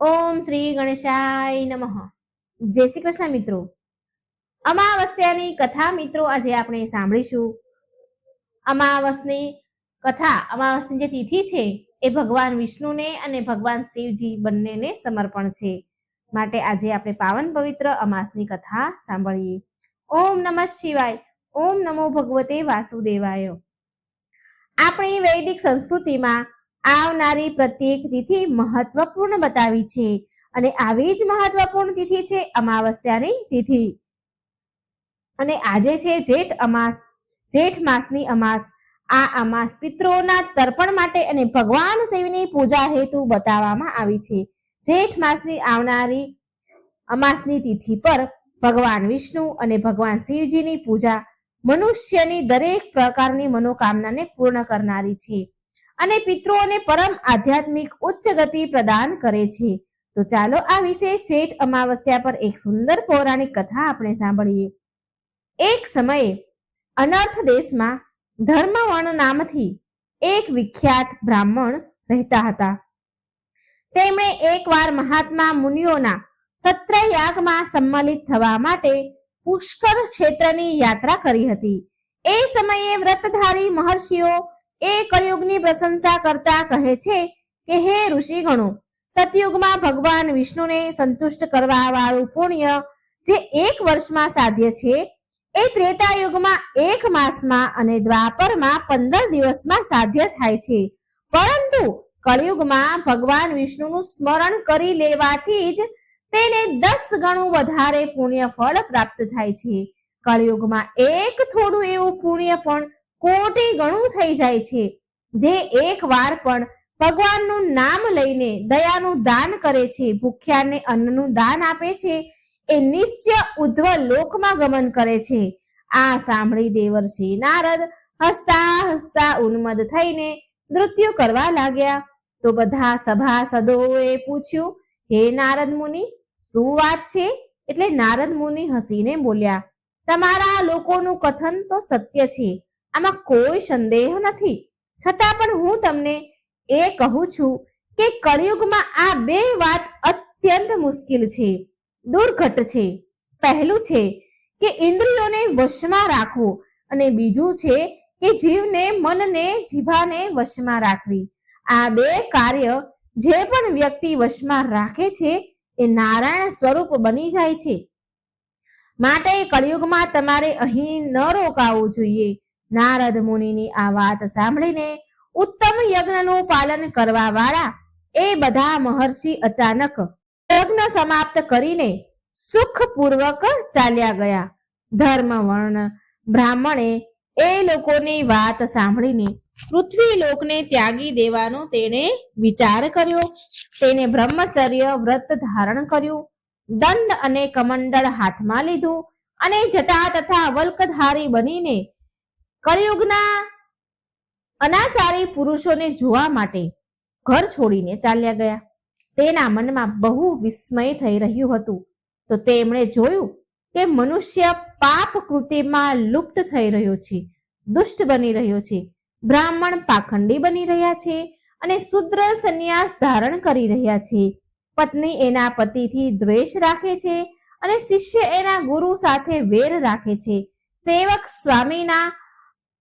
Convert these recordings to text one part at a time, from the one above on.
ઓમ શ્રી ગણેશાય નમઃ. જય શ્રી કૃષ્ણ મિત્રો. અમાવસ્યાની કથા મિત્રો આજે આપણે સાંભળીશું. અમાવસની કથા, અમાવસની જે તિથિ છે, એ ભગવાન વિષ્ણુને અને ભગવાન શિવજી બંનેને સમર્પણ છે. માટે આજે આપણે પાવન પવિત્ર અમાસની કથા સાંભળીએ. ઓમ નમઃ શિવાય, ઓમ નમો ભગવતે વાસુદેવાય. આપણી વૈદિક સંસ્કૃતિમાં આવનારી પ્રત્યેક તિથિ મહત્વપૂર્ણ બતાવી છે. અને આવી જ મહત્વપૂર્ણ તિથિ છે અમાવસ્યાની તિથિ. અને આજે છે જેઠ અમાસ, જેઠ માસની અમાસ. આ અમાસ પિત્રોના તર્પણ માટે અને ભગવાન શિવની પૂજા હેતુ બતાવવામાં આવી છે. જેઠ માસની આવનારી અમાસની તિથિ પર ભગવાન વિષ્ણુ અને ભગવાન શિવજીની પૂજા મનુષ્યની દરેક પ્રકારની મનોકામનાને પૂર્ણ કરનારી છે. અને પિતૃઓને પરમ આધ્યાત્મિક ઉચ્ચ ગતિ પ્રદાન કરે છે. તો ચાલો આ વિશે શેઠ અમાવસ્યા પર એક સુંદર પૌરાણિક કથા આપણે સાંભળીએ. એક સમયે અનર્થ દેશમાં ધર્મવર્ણ નામથી એક વિખ્યાત બ્રાહ્મણ રહેતા હતા. તેમણે એકવાર મહાત્મા મુનિઓના સત્રયાગમાં સંમલિત થવા માટે પુષ્કર ક્ષેત્રની યાત્રા કરી હતી. એ સમયે વ્રતધારી મહર્ષિઓ એ કળિયુગની પ્રશંસા કરતા કહે છે કે, હે ઋષિગણો, સતયુગમાં ભગવાન વિષ્ણુને સંતુષ્ટ કરવા વાળું પુણ્ય જે એક વર્ષમાં સાધ્ય છે, એ ત્રેતા યુગમાં એક માસમાં અને દ્વાપરમાં પંદર દિવસમાં સાધ્ય થાય છે. પરંતુ કળિયુગમાં ભગવાન વિષ્ણુનું સ્મરણ કરી લેવાથી જ તેને દસ ગણું વધારે પુણ્ય ફળ પ્રાપ્ત થાય છે. કળિયુગમાં એક થોડું એવું પુણ્ય પણ કોટી ગણું થઈ જાય છે. જે એક વાર પણ ભગવાનનું નામ લઈને દયાનું દાન કરે છે, ભૂખ્યાને અન્નનું દાન આપે છે, એ નિશ્ચય ઉધ્વ લોકમાં ગમન કરે છે. આ સાંભળી દેવર્ષિ નારદ હસતા હસતા ઉન્મદ થઈને નૃત્ય કરવા લાગ્યા. તો બધા સભાસદોએ પૂછ્યું, હે નારદ મુનિ, શું વાત છે? એટલે નારદ મુનિ હસીને બોલ્યા, તમારા લોકોનું કથન તો સત્ય છે. આમાં કોઈ સંદેહ નથી. છતાં પણ હું તમને એ કહું છું કે કળિયુગમાં આ બે વાત અત્યંત મુશ્કેલ છે, દુર્ઘટ છે. પહેલું છે કે ઇન્દ્રિયોને વશમાં રાખવું અને બીજું છે કે જીવને મનને જીભાને વશમાં રાખવી. આ બે કાર્ય જે પણ વ્યક્તિ વશમાં રાખે છે એ નારાયણ સ્વરૂપ બની જાય છે. માટે કળિયુગમાં તમારે અહીં ન રોકાવું જોઈએ. નારદ મુનિની આ વાત સાંભળીને ઉત્તમ યજ્ઞનું પાલન કરવા વાળા એ બધા મહર્ષિ અચાનક યજ્ઞ સમાપ્ત કરીને સુખપૂર્વક ચાલ્યા ગયા. ધર્મ વર્ણ બ્રાહ્મણે એ લોકોની વાત સાંભળીને પૃથ્વી લોકને ત્યાગી દેવાનો તેણે વિચાર કર્યો. તેને બ્રહ્મચર્ય વ્રત ધારણ કર્યું. દંડ અને કમંડળ હાથમાં લીધું અને જટા તથા વલ્કધારી બનીને કળિયુગના અનાચારી પુરુષોને જોવા માટે ઘર છોડીને ચાલ્યા ગયા. તેના મનમાં બહુ વિસ્મય થઈ રહ્યું હતું. તો તેમણે જોયું કે મનુષ્ય પાપ કૃતિમાં લુપ્ત થઈ રહ્યો છે, દુષ્ટ બની રહ્યો છે, બ્રાહ્મણ પાખંડી બની રહ્યા છે અને શુદ્ર સંન્યાસ ધારણ કરી રહ્યા છે. પત્ની એના પતિથી દ્વેષ રાખે છે અને શિષ્ય એના ગુરુ સાથે વેર રાખે છે. સેવક સ્વામીના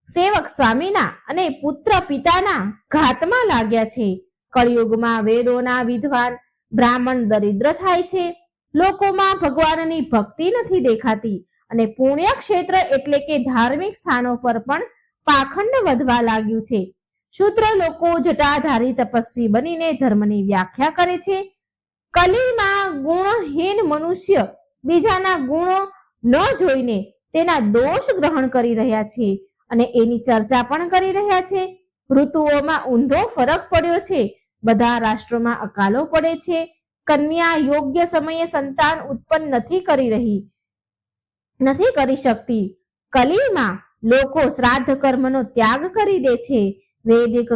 સેવક સ્વામીના અને પુત્ર પિતાના ઘાતમાં લાગ્યા છે. કળિયુગમાં વેદોના વિદ્વાન બ્રાહ્મણ દરિદ્ર થાય છે. લોકોમાં ભગવાનની ભક્તિ નથી દેખાતી અને પુણ્ય ક્ષેત્ર એટલે કે ધાર્મિક સ્થાનો પર પણ પાખંડ વધવા લાગ્યું છે. શુદ્ર લોકો જટાધારી તપસ્વી બનીને ધર્મની વ્યાખ્યા કરે છે. કલીમાં ગુણહીન મનુષ્ય બીજાના ગુણો ન જોઈને તેના દોષ ગ્રહણ કરી રહ્યા છે. અને એની ચર્ચા પણ કરી રહ્યા છે. ઋતુઓમાં ઊંધો ફરક પડ્યો છે. બધા રાષ્ટ્રોમાં અકાલો પડે છે. કન્યા યોગ્ય સમયે સંતાન ઉત્પન્ન નથી કરી રહી, નથી કરી શકતી. કલીમાં લોકો શ્રાદ્ધ કર્મનો ત્યાગ કરી દે છે. વૈદિક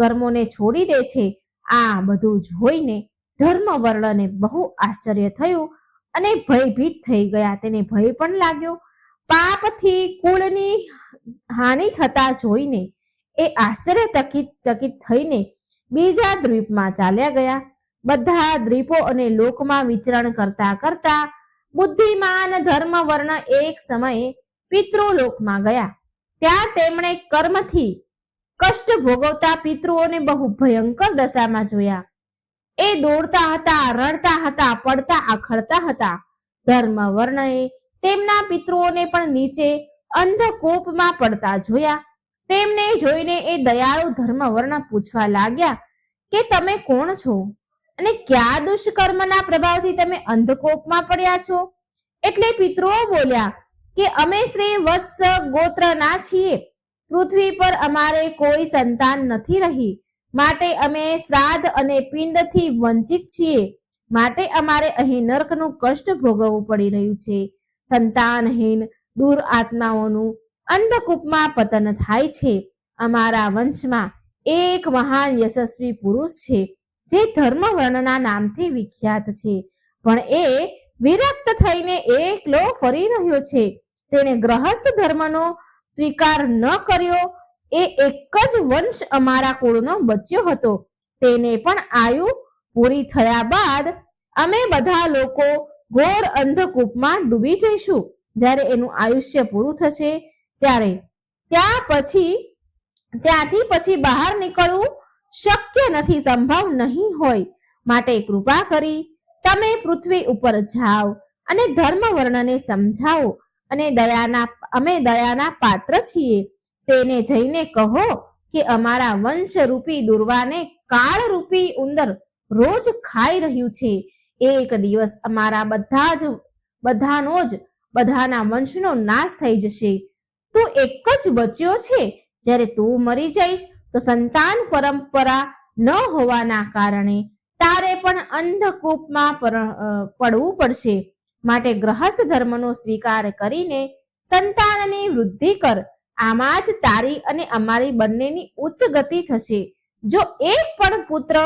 કર્મોને છોડી દે છે. આ બધું જોઈને ધર્મ વર્ણને બહુ આશ્ચર્ય થયું અને ભયભીત થઈ ગયા. તેને ભય પણ લાગ્યો. પાપથી કુળની હાનિ થતા જોઈને એ આશ્ચર્યચકિત, ચકિત થઈને બીજા દ્વીપમાં ચાલ્યા ગયા. બધા દ્વીપો અને લોકમાં વિચરણ કરતા કરતા બુદ્ધિમાન ધર્મ વર્ણ એક સમયે પિતૃલોકમાં ગયા. ત્યાં તેમણે કર્મથી કષ્ટ ભોગવતા પિતૃઓને બહુ ભયંકર દશામાં જોયા. એ દોડતા હતા, રડતા હતા, પડતા આખડતા હતા. ધર્મ વર્ણએ તેમના પિતૃઓને પણ નીચે અંધકૂપમાં પડતા જોયા. તેમને જોઈને એ દયાળુ ધર્મવર્ણ પૂછવા લાગ્યા કે તમે કોણ છો? અને કયા દુષ્કર્મના પ્રભાવથી તમે અંધકોપમાં પડ્યા છો? એટલે પિતૃઓ બોલ્યા કે અમે શ્રી વત્સ ગોત્રના છીએ. પૃથ્વી પર અમારે કોઈ સંતાન નથી રહી. માટે અમે શ્રાદ્ધ અને પિંડથી વંચિત છીએ. માટે અમારે અહીં નર્કનું કષ્ટ ભોગવવું પડી રહ્યું છે. સંતાનહીન દૂર આત્માઓનું અંધકૂપમાં પતન થાય છે. અમારા વંશમાં એક મહાન યશસ્વી પુરુષ છે, જે ધર્મ વર્ણના નામથી વિખ્યાત છે. પણ એ વિરક્ત થઈને એકલો ફરી રહ્યો છે. તેણે ગ્રહસ્થ ધર્મનો સ્વીકાર ન કર્યો. એ એક જ વંશ અમારા કુળનો બચ્યો હતો. તેને પણ આયુ પૂરી થયા બાદ અમે બધા લોકો ઘોર અંધકૂપમાં ડૂબી જઈશું. જ્યારે એનું આયુષ્ય પૂરું થશે ત્યારે ત્યાં પછી, ત્યાંથી પછી બહાર નીકળવું શક્ય નથી, સંભવ નહીં હોય. માટે કૃપા કરી તમે પૃથ્વી ઉપર જાઓ અને ધર્મ વર્ણને સમજાવો અને દયાના, અમે દયાના પાત્ર છીએ. તેને જઈને કહો કે અમારા વંશરૂપી દુર્વાને કાળરૂપી ઉંદર રોજ ખાઈ રહ્યું છે. એક દિવસ અમારા બધા જ, બધાનો જ બધાના વંશનો નાશ થઈ જશે. તું એક જ બચ્યો છે. જ્યારે તું મરી જઈશ, તો સંતાન પરંપરા ન હોવાના કારણે તારે પણ અંધકૂપમાં પડવું પડશે. માટે ગ્રહસ્થ ધર્મનો સ્વીકાર કરીને સંતાનની વૃદ્ધિ કર. આમાં જ તારી અને અમારી બંનેની ઉચ્ચ ગતિ થશે. જો એક પણ પુત્ર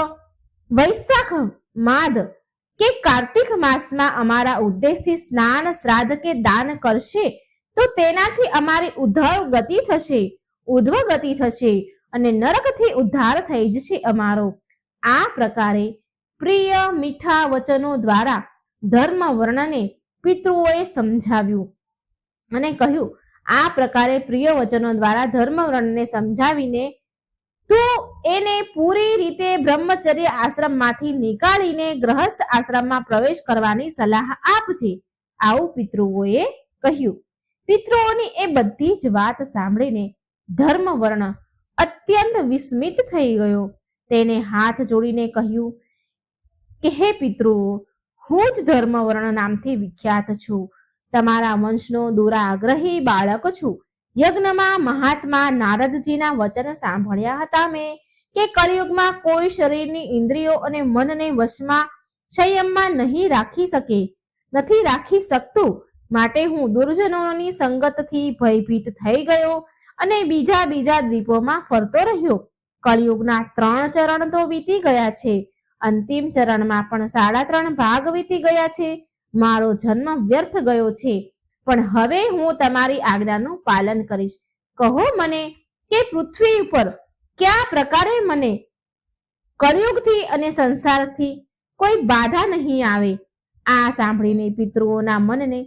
વૈશાખ માધ કે કાર્તિક માસમાં અમારા ઉદ્દેશથી સ્નાન શ્રાદ્ધ કે દાન કરશે, તો તેનાથી અમારી ઉદ્ધવ ગતિ થશે, ઉધ્વ ગતિ થશે અને નરકથી ઉદ્ધાર થઈ જશે અમારો. આ પ્રકારે પ્રિય મીઠા વચનો દ્વારા ધર્મ વર્ણને પિતૃઓએ સમજાવ્યું અને કહ્યું, આ પ્રકારે પ્રિય વચનો દ્વારા ધર્મ વર્ણને સમજાવીને તું એને પૂરી રીતે બ્રહ્મચર્ય આશ્રમમાંથી નીકાળીને ગ્રહસ્થ આશ્રમમાં પ્રવેશ કરવાની સલાહ આપજે. આવું પિતૃઓએ કહ્યું. પિતૃઓની એ બધી જ વાત સાંભળીને ધર્મવર્ણ અત્યંત વિસ્મિત થઈ ગયો. તેને હાથ જોડીને કહ્યું, કે હે પિતૃઓ, હું જ ધર્મવર્ણ નામથી વિખ્યાત છું. તમારા વંશનો દુરાગ્રહી બાળક છું. યજ્ઞમાં મહાત્મા નારદજીના વચન સાંભળ્યા હતા મેં કે કળિયુગમાં કોઈ શરીરની ઇન્દ્રિયો અને મનને વશમાં સંયમમાં નહીં રાખી શકે, નથી રાખી શકતું. માટે હું દુર્જનોની સંગતથી ભયભીત થઈ ગયો અને બીજા બીજા દ્વીપોમાં ફરતો રહ્યો. કળિયુગના ત્રણ ચરણ તો વીતી ગયા છે. અંતિમ ચરણમાં પણ સાડા ત્રણ ભાગ વીતી ગયા છે. મારો જન્મ વ્યર્થ ગયો છે. પણ હવે હું તમારી આજ્ઞાનું પાલન કરીશ. કહો મને કે પૃથ્વી ઉપર કયા પ્રકારે મને કળિયુગથી અને સંસારથી કોઈ બાધા નહીં આવે. આ સાંભળીને પિતૃઓના મનને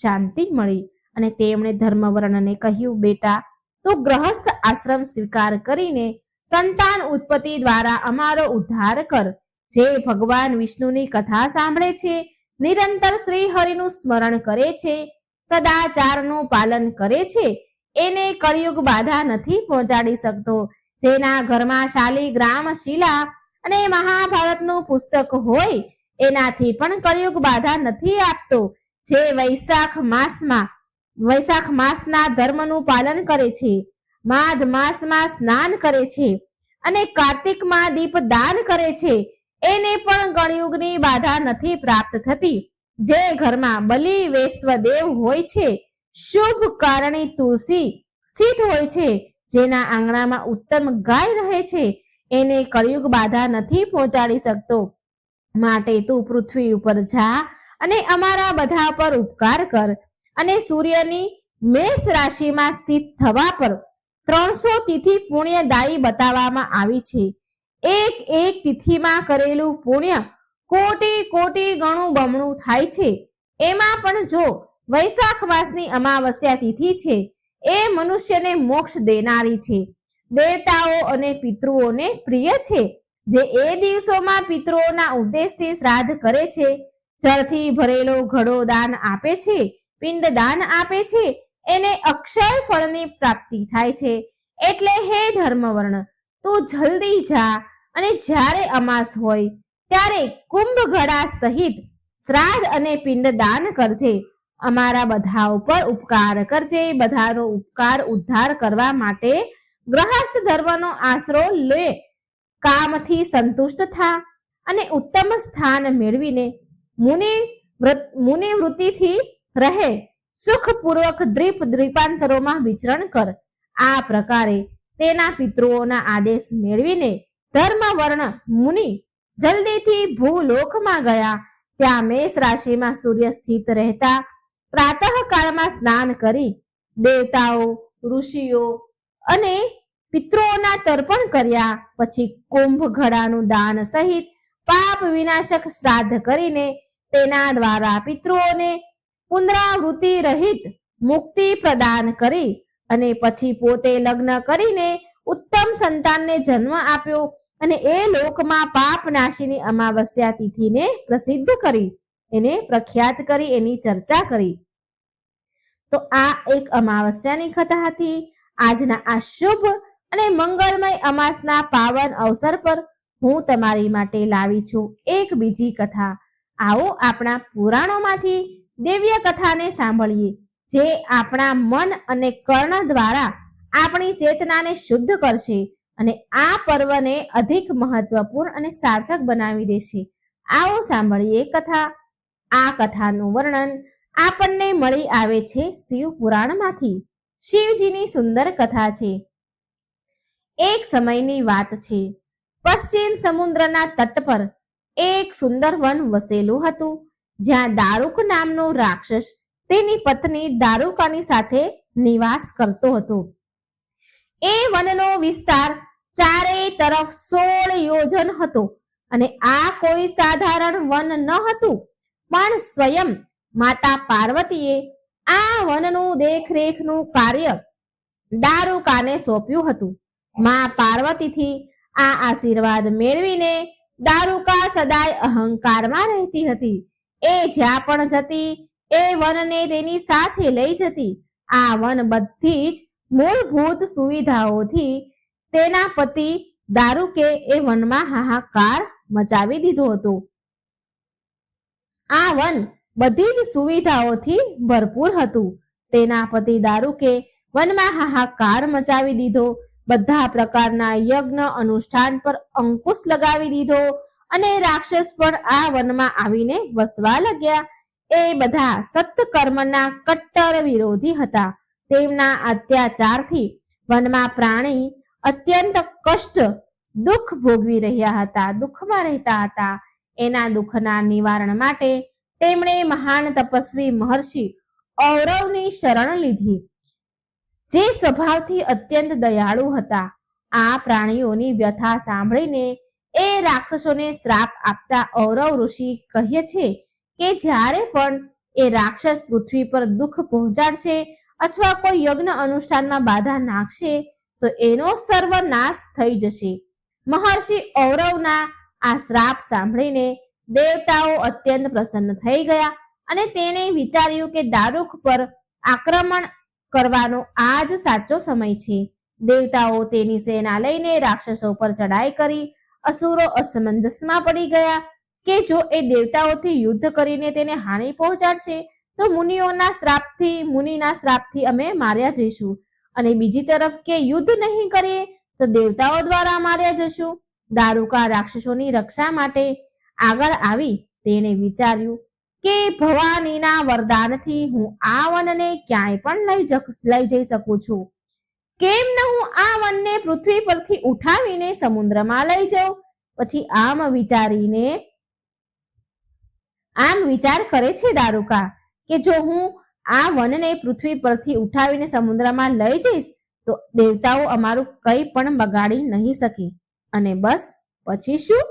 શાંતિ મળી અને તેમણે ધર્મવર્ણને કહ્યું, બેટા, તું ગ્રહસ્થ આશ્રમ સ્વીકાર કરીને સંતાન ઉત્પત્તિ દ્વારા અમારો ઉદ્ધાર કર. જે ભગવાન વિષ્ણુની કથા સાંભળે છે, નિરંતર શ્રી હરિનું સ્મરણ કરે છે સદાચારનું પાલન કરે છે. એને કળિયુગ બાધા નથી પહોંચાડી શકતો. જેના ઘરમાં શાલિગ્રામ શિલા અને મહાભારતનું પુસ્તક હોય, એનાથી પણ કળિયુગ બાધા નથી આપતો. જે વૈશાખ માસમાં, વૈશાખ માસના ધર્મનું પાલન કરે છે. માઘ માસમાં સ્નાન કરે છે અને કાર્તિકમાં દીપ દાન કરે છે. એને પણ કળિયુગની બાધા નથી પ્રાપ્ત થતી. જે ઘરમાં બલિ વૈશ્વદેવ હોય છે, શુભ કારણી તુલસી સ્થિત હોય છે, જેના આંગણામાં ઉત્તમ ગાય રહે છે, એને કળિયુગ બાધા નથી પહોંચાડી શકતો. માટે તું પૃથ્વી ઉપર જા અને અમારા બધા પર ઉપકાર કર અને સૂર્યની મેષ રાશિમાં સ્થિત થવા પર ત્રણસો તિથિ પુણ્યદાયી બતાવવામાં આવી છે. એક એક તિથિમાં કરેલું પુણ્ય કોટી કોટી ગણું બમણું થાય છે. એમાં પણ જો વૈશાખ માસની અમાવસ્યા તિથિ છે, એ મનુષ્યને મોક્ષ દેનારી છે. દેવતાઓ અને પિતૃઓને પ્રિય છે, જે એ દિવસોમાં પિતૃઓના ઉદ્દેશથી શ્રાદ્ધ કરે છે. જળથી ભરેલો ઘડો દાન આપે છે, પિંડ દાન આપે છે, એને અક્ષય ફળની પ્રાપ્તિ થાય છે. એટલે હે ધર્મવર્ણ, તું જલ્દી જા અને જ્યારે અમાસ હોય ત્યારે કુંભ ઘડા સહિત શ્રાદ્ધ અને પિંડ દાન કરજે. અમારા બધા ઉપર ઉપકાર કરજે. બધાનો ઉપકાર ઉદ્ધાર કરવા માટે ગ્રહસ્થ ધર્મનો આશરો લે. કામથી સંતુષ્ટ થા અને ઉત્તમ સ્થાન મેળવીને મુનિ મુનિ વૃત્તિથી રહે. સુખપૂર્વક દ્વીપ દ્વીપાંતરોમાં વિચરણ કર. આ પ્રકારે તેના પિતૃઓના આદેશ મેળવીને ધર્મ વર્ણ મુનિ જલ્દીથી ભૂલોકમાં ગયા. ત્યાં મેષ રાશિમાં સૂર્ય સ્થિત રહેતા પ્રાતઃકાળમાં સ્નાન કરી દેવતાઓ, ઋષિઓ અને પિતૃઓના તર્પણ કર્યા. પછી કુંભ ઘડાનું દાન સહિત પાપ વિનાશક શ્રાદ્ધ કરીને તેના દ્વારા પિતૃઓને પુનરાવૃત્તિ રહિત મુક્તિ પ્રદાન કરી અને પછી પોતે લગ્ન કરીને ઉત્તમ સંતાનને જન્મ આપ્યો. અને એ લોકમાં પાપ નાશીની અમાવસ્યા તિથિને પ્રસિદ્ધ કરી, એને પ્રખ્યાત કરી, એની ચર્ચા કરી. તો આ એક અમાવસ્યાની કથા હતી. આજના આ શુભ અને મંગળમય અમાસના પાવન અવસર પર હું તમારી માટે લાવી છું એક બીજી કથા. આવો આપણા પુરાણોમાંથી દિવ્ય કથાને સાંભળીએ, જે આપણા મન અને કર્ણ દ્વારા આપણી ચેતનાને શુદ્ધ કરશે. અને આ પર્વને અધિક મહત્વપૂર્ણ અને સાર્થક બનાવી દેશે. આવો સાંભળીએ કથા. આ કથાનું વર્ણન આપણને મળી આવે છે શિવ પુરાણમાંથી. શિવજીની સુંદર કથા છે. એક સમયની વાત છે. પશ્ચિમ સમુદ્રના તટ પર એક સુંદર વન વસેલું હતું, જ્યાં દારૂક નામનો રાક્ષસ તેની પત્ની દારૂકાની સાથે નિવાસ કરતો હતો. એ વનનો વિસ્તાર ચારે તરફ સોળ યોજન હતો અને આ કોઈ સાધારણ વન ન હતું. પણ સ્વયં માતા પાર્વતીએ આ વનનું દેખરેખનું કાર્ય દારૂકાને સોંપ્યું હતું. મા પાર્વતીથી આ આશીર્વાદ મેળવીને દારૂકા સદાય અહંકારમાં રહેતી હતી. એ જ્યાં પણ જતી, એ વનને તેની સાથે લઈ જતી. આ વન બધી જ મૂળભૂત સુવિધાઓથી તેના પતિ દારૂકે એ વનમાં હાહાકાર મચાવી દીધો હતો. આ વન બધી જ સુવિધાઓથી ભરપૂર હતું. તેના પતિ દારૂકે વનમાં હાહાકાર મચાવી દીધો. બધા પ્રકારના યજ્ઞ અનુષ્ઠાન પર અંકુશ લગાવી દીધો અને રાક્ષસ પણ આ વનમાં આવીને વસવા લાગ્યા. એ બધા સત્કર્મના કટ્ટર વિરોધી હતા. તેમના અત્યાચારથી વનમાં પ્રાણી અત્યંત કષ્ટ દુઃખ ભોગવી રહ્યા હતા, દુઃખમાં રહેતા હતા. એના દુઃખના નિવારણ માટે તેમણે મહાન તપસ્વી મહર્ષિ ઔરવની શરણ લીધી, જે સ્વભાવથી અત્યંત દયાળુ હતા. આ પ્રાણીઓની વ્યથા સાંભળીને એ રાક્ષસોને શ્રાપ આપતા ઔરવ ઋષિ કહે છે કે જ્યારે પણ એ રાક્ષસ પૃથ્વી પર દુઃખ પહોંચાડશે અથવા કોઈ યજ્ઞ અનુષ્ઠાનમાં બાધા નાખશે તો એનો સર્વનાશ થઈ જશે. મહર્ષિ ઔરવના આ શ્રાપ સાંભળીને દેવતાઓ અત્યંત પ્રસન્ન થઈ ગયા અને તેણે વિચાર્યું કે દારૂખ પર આક્રમણ કરવાનો આ જ સાચો સમય છે. દેવતાઓ તેની સેના લઈને રાક્ષસો પર ચડાઈ કરી અસુરો અસમંજસમાં પડી ગયા કે જો એ દેવતાઓથી યુદ્ધ કરીને તેને હાનિ પહોંચાડશે, તો મુનિઓના શ્રાપથી, મુનિના શ્રાપથી અમે માર્યા જઈશું. અને બીજી તરફ કે યુદ્ધ નહીં કરીએ તો દેવતાઓ દ્વારા માર્યા જશું. દારૂકા રાક્ષસોની રક્ષા માટે આગળ આવી તેણે વિચાર્યું કે ભવાનીના વરદાનથી હું આ વનને ક્યાંય પણ લઈ લઈ જઈ શકું છું. કેમ ન હું આ વનને પૃથ્વી પરથી ઉઠાવીને સમુદ્રમાં લઈ જાઉં? પછી આમ વિચારીને, આમ વિચાર કરે છે દારૂકા કે જો હું આ વનને પૃથ્વી પરથી ઉઠાવીને સમુદ્રમાં લઈ જઈશ, તો દેવતાઓ અમારું કંઈ પણ બગાડી નહીં શકે. અને બસ, પછી શું?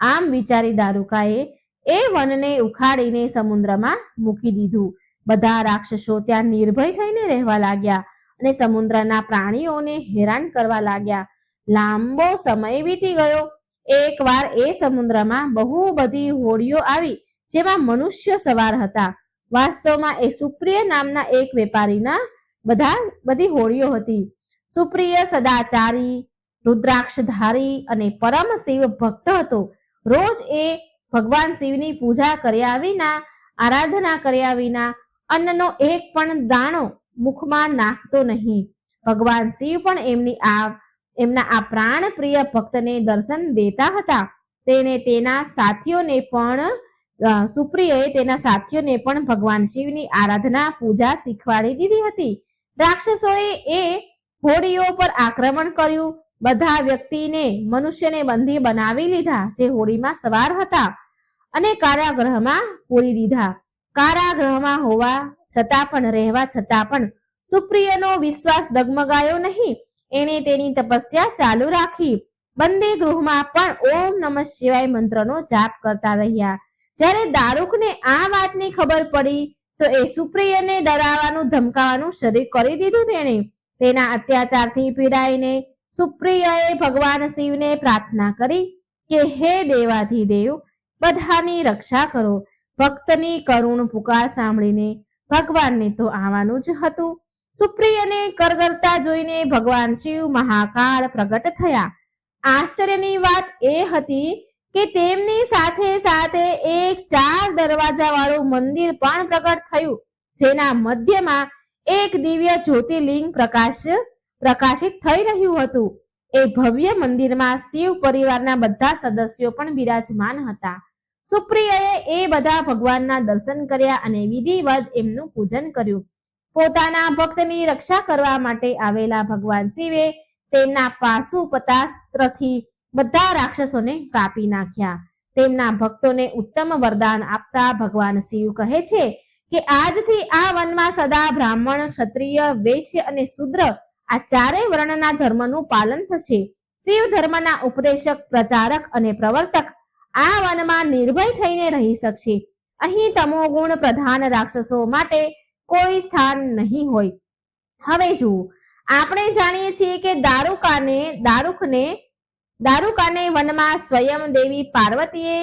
આમ વિચારી દારૂકાએ એ વનને ઉખાડીને સમુદ્રમાં મૂકી દીધું. બધા રાક્ષસો ત્યાં નિર્ભય થઈને રહેવા લાગ્યા અને સમુદ્રના પ્રાણીઓને હેરાન કરવા લાગ્યા. લાંબો સમય વીતી ગયો. એકવાર એ સમુદ્રમાં બહુ બધી હોડીઓ આવી, જેમાં મનુષ્ય સવાર હતા. વાસ્તવમાં એ સુપ્રિય નામના એક વેપારીના બધા, બધી હોળીઓ હતી. સુપ્રિય, સદાચારી, રુદ્રાક્ષધારી અને પરમ શિવ ભક્ત હતો. રોજ એ ભગવાન શિવની પૂજા કર્યા વિના, આરાધના કર્યા વિના, અન્નનો એક પણ દાણો મુખમાં નાખતો નહીં. ભગવાન શિવ પણ એમની આ, એમના આ પ્રાણ પ્રિય ભક્તને દર્શન દેતા હતા. તેને તેના સાથીઓને પણ સુપ્રિયએ તેના સાથીઓને પણ ભગવાન શિવની આરાધના, પૂજા શીખવાડી દીધી હતી. રાક્ષસોએ એ હોડીઓ પર આક્રમણ કર્યું. બધા વ્યક્તિને મનુષ્યને બંધી બનાવી લીધા, જે હોડીમાં સવાર હતા અને કારાગૃહમાં પૂરી દીધા. કારાગૃહમાં હોવા છતાં પણ, રહેવા છતાં પણ સુપ્રિયનો વિશ્વાસ ડગમગાયો નહીં. એણે તેની તપસ્યા ચાલુ રાખી. બંદી ગૃહમાં પણ ઓમ નમઃ શિવાય મંત્રનો જાપ કરતા રહ્યા. જ્યારે દારૂકને આ વાતની ખબર પડી, તો એ સુપ્રિયને ડરાવવાનું, ધમકાવવાનું શરૂ કરી દીધું તેણે. તેના અત્યાચારથી પીડાઈને સુપ્રિયએ ભગવાન શિવને પ્રાર્થના કરી કે, હે દેવાધિદેવ, બધાની રક્ષા કરો. ભક્તની કરુણ પુકાર સાંભળીને ભગવાનને તો આવવાનું જ હતું. સુપ્રિયને કરગરતા જોઈને ભગવાન શિવ મહાકાળ પ્રગટ થયા. આશ્ચર્યની વાત એ હતી કે તેમની સાથે સાથે એક ચાર દરવાજા વાળું મંદિર પણ પ્રગટ થયું, જેના મધ્યમાં એક દિવ્ય જ્યોતિર્લિંગ પ્રકાશ, પ્રકાશિત થઈ રહ્યું હતું. એ ભવ્ય મંદિરમાં શિવ પરિવારના બધા સદસ્યો પણ બિરાજમાન હતા. સુપ્રિયાએ એ બધા ભગવાનના દર્શન કર્યા અને વિધિવત એમનું પૂજન કર્યું. પોતાના ભક્તની રક્ષા કરવા માટે આવેલા ભગવાન શિવે તેમના પાશુપતાસ્ત્રથી બધા રાક્ષસોને કાપી નાખ્યા. તેમના ભક્તોને ઉત્તમ વરદાન આપતા ભગવાન શિવ કહે છે કે આજથી આ વનમાં સદા બ્રાહ્મણ, ક્ષત્રિય, વૈશ્ય અને શુદ્ર આ ચારેય વર્ણના ધર્મનું પાલન થશે. શિવ ધર્મના ઉપદેશક, પ્રચારક અને પ્રવર્તક આ વનમાં નિર્ભય થઈને રહી શકશે. અહીં તમોગુણ પ્રધાન રાક્ષસો માટે કોઈ સ્થાન નહીં હોય. હવે જુઓ, આપણે જાણીએ છીએ કે દારૂકાને દારૂકને દારૂકાને વનમાં સ્વયં દેવી પાર્વતીએ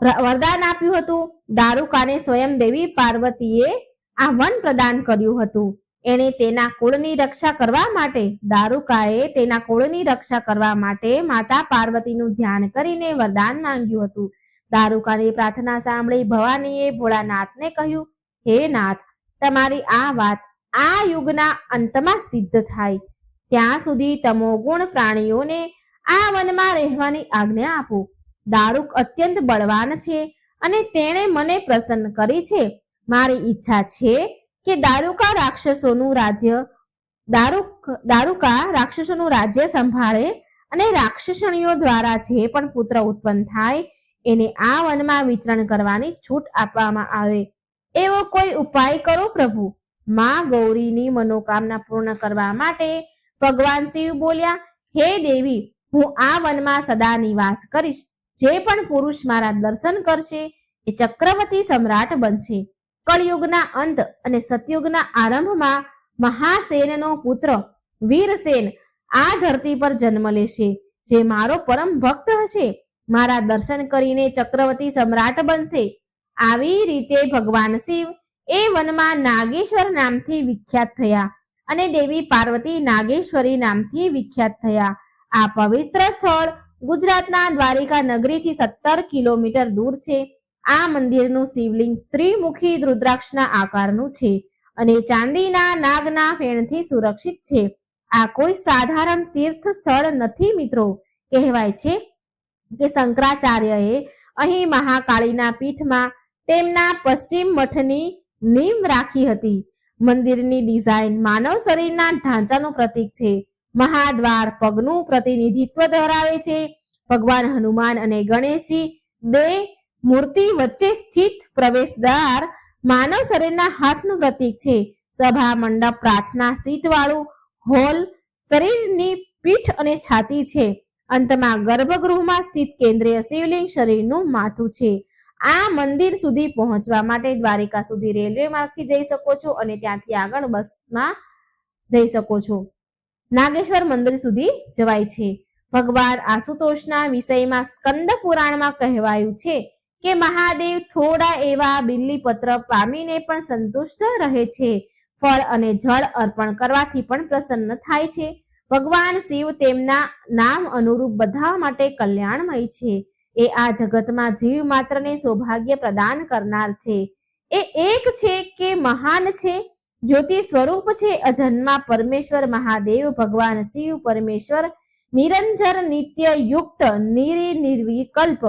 વરદાન આપ્યું હતું. દારૂકાને સ્વયં દેવી પાર્વતીએ આ વન પ્રદાન કર્યું હતું. એણે તેના કુળની રક્ષા કરવા માટે, દારૂકાએ તેના કુળની રક્ષા કરવા માટે માતા પાર્વતીનું ધ્યાન કરીને વરદાન માંગ્યું હતું. દારૂકાની પ્રાર્થના સાંભળી ભવાનીએ ભોળાનાથને કહ્યું, હે નાથ, તમારી આ વાત આ યુગના અંતમાં સિદ્ધ થાય. ત્યાં સુધી તમોગુણ પ્રાણીઓને આ વનમાં રહેવાની આજ્ઞા આપો. દારૂક અત્યંત બળવાન છે અને તેણે મને પ્રસન્ન કરી છે. મારી ઈચ્છા છે કે દારૂકા રાક્ષસોનું રાજ્ય દારૂક, દારૂકા રાક્ષસોનું રાજ્ય સંભાળે અને રાક્ષસણીઓ દ્વારા જે પણ પુત્ર ઉત્પન્ન થાય એને આ વનમાં વિચરણ કરવાની છૂટ આપવામાં આવે. એવો કોઈ ઉપાય કરો પ્રભુ. મા ગૌરીની મનોકામના પૂર્ણ કરવા માટે ભગવાન શિવ બોલ્યા, હે દેવી, હું આ વનમાં સદા નિવાસ કરીશ. જે પણ પુરુષ મારા દર્શન કરશે, એ ચક્રવર્તી સમ્રાટ બનશે. કળયુગના અંત અને સતયુગના આરંભમાં મહાસેનનો પુત્ર વીરસેન આ ધરતી પર જન્મ લેશે. જે મારો પરમ ભક્ત હશે, મારા દર્શન કરીને ચક્રવર્તી સમ્રાટ બનશે. આવી રીતે ભગવાન શિવ એ વનમાં નાગેશ્વર નામથી વિખ્યાત થયા. અને દેવી પાર્વતી નાગેશ્વરી નામથી વિખ્યાત થયા. આ પવિત્ર સ્થળ ગુજરાતના દ્વારિકા નગરીથી સત્તર કિલોમીટર દૂર છે. આ મંદિરનું શિવલિંગ ત્રિમુખી રુદ્રાક્ષના આકારનું છે અને ચાંદીના નાગના ફેણથી સુરક્ષિત છે. આ કોઈ સાધારણ તીર્થ સ્થળ નથી મિત્રો. કહેવાય છે કે શંકરાચાર્યએ અહીં મહાકાળીના પીઠમાં તેમના પશ્ચિમ મઠની નીમ રાખી હતી. મંદિરની ડિઝાઇન માનવ શરીરના ઢાંચાનું પ્રતીક છે. મહાદ્વાર પગનું પ્રતિનિધિત્વ ધરાવે છે. ભગવાન હનુમાન અને ગણેશજી બે મૂર્તિ વચ્ચે સ્થિત પ્રવેશદ્વાર માનવ શરીરના હાથનું પ્રતીક છે. સભા, મંડપ, પ્રાર્થના સીટ વાળું હોલ શરીરની પીઠ અને છાતી છે. અંતમાં ગર્ભગૃહમાં સ્થિત કેન્દ્રીય શિવલિંગ શરીરનું માથું છે. આ મંદિર સુધી પહોંચવા માટે દ્વારિકા સુધી રેલવે માર્ગથી જઈ શકો છો અને ત્યાંથી આગળ બસમાં જઈ શકો છો. નાગેશ્વર મંદિર સુધી જવાય છે. ભગવાન આશુતોષના વિષયમાં સ્કંદ પુરાણમાં કહેવાયું છે કે મહાદેવ થોડા એવા બિલ્લીપત્ર પામીને પણ સંતુષ્ટ રહે છે. ફળ અને જળ અર્પણ કરવાથી પણ પ્રસન્ન થાય છે. ભગવાન શિવ તેમના નામ અનુરૂપ બધા માટે કલ્યાણમય છે. એ આ જગતમાં જીવ માત્રને સૌભાગ્ય પ્રદાન કરનાર છે. એ એક છે કે મહાન છે? જ્યોતિ સ્વરૂપ છે અજન્મા પરમેશ્વર મહાદેવ ભગવાન શિવ પરમેશ્વર નિરંજર નિત્ય યુક્ત નિરી નિર્વિકલ્પ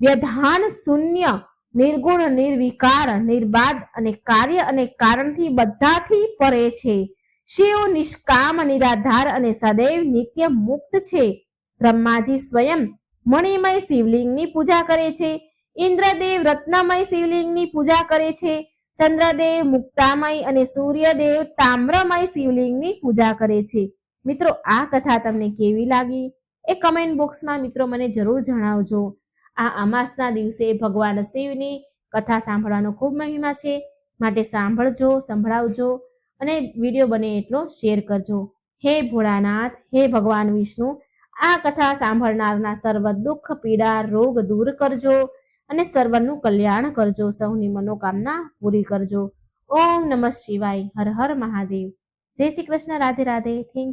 વ્યધાન શૂન્ય નિર્ગુણ નિર્વિકાર નિર્બાધ અને કાર્ય અને કારણથી બધાથી પરે છે. શિવ નિષ્કામ નિરાધાર અને સદૈવ નિત્ય મુક્ત છે. બ્રહ્માજી સ્વયં મણિમય શિવલિંગની પૂજા કરે છે. ઇન્દ્રદેવ રત્નમય શિવલિંગની પૂજા કરે છે. ચંદ્રદેવ મુક્તામય અને સૂર્યદેવ તામ્રમય શિવલિંગની પૂજા કરે છે. મિત્રો, આ કથા તમને કેવી લાગી? એ કમેન્ટ બોક્સમાં મિત્રો મને જરૂર જણાવજો. આ અમાસના દિવસે ભગવાન શિવની કથા સાંભળવાનો ખૂબ મહિમા છે. માટે સાંભળજો, સંભળાવજો અને વીડિયો બને એટલો શેર કરજો. હે ભોળાનાથ, હે ભગવાન વિષ્ણુ આ કથા સાંભળનારના સર્વ દુઃખ, પીડા, રોગ દૂર કરજો અને સર્વનું કલ્યાણ કરજો. સૌની મનોકામના પૂરી કરજો. ઓમ નમઃ શિવાય. હર હર મહાદેવ. જય શ્રી કૃષ્ણ. રાધે રાધે. થેન્ક